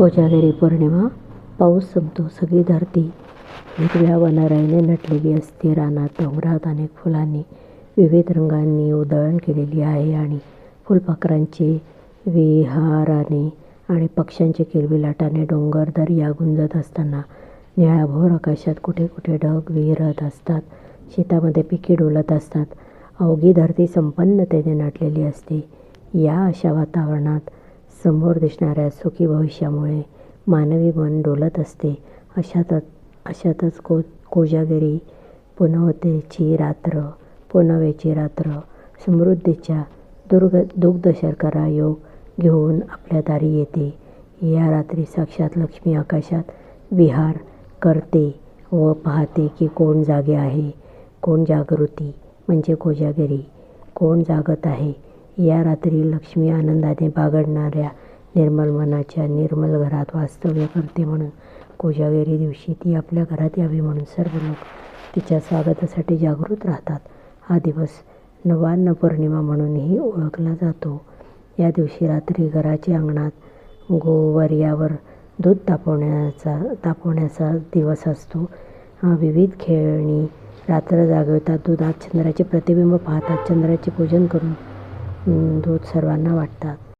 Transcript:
कोजागिरी पौर्णिमा पाऊस संपतो सगळी धरती हिरव्या वनराईने नटलेली असते. रानात डोंगरात अनेक फुलांनी विविध रंगांनी उधळण केलेली आहे आणि फुलपाखरांचे विहाराने आणि पक्ष्यांचे किरविलाटाने डोंगर दर्या गुंजत असताना निळ्याभोर आकाशात कुठे कुठे ढग विहरत असतात शेतामध्ये पिके डोलत असतात. अवघी धरती संपन्नतेने नटलेली असते. या अशा वातावरणात समोर दिसणाऱ्या सुखी भविष्यामुळे मानवी मन डोलत असते. अशातच अशातच को कोजागिरी पुनवतेची रात्र पुनवेची रात्र समृद्धीच्या दुर्ग दुग्धशर्करा योग घेऊन आपल्या दारी येते. या रात्री साक्षात लक्ष्मी आकाशात विहार करते व पाहते की कोण जागे आहे. कोण जागृती म्हणजे कोजागिरी. कोण जागत आहे? या रात्री लक्ष्मी आनंदाने बागडणाऱ्या निर्मल मनाच्या निर्मल घरात वास्तव्य करते म्हणून कोजागिरी दिवशी ती आपल्या घरात यावी म्हणून सर्व लोक तिच्या स्वागतासाठी जागृत राहतात. हा दिवस नवान्न पौर्णिमा म्हणूनही ओळखला जातो. या दिवशी रात्री घराच्या अंगणात गोवर्यावर दूध तापवण्याचा तापवण्याचा दिवस असतो. विविध खेळणी रात्र जागवतात. दुधात चंद्राचे प्रतिबिंब पाहतात. चंद्राचे पूजन करून दूध सर्वांना वाटतात.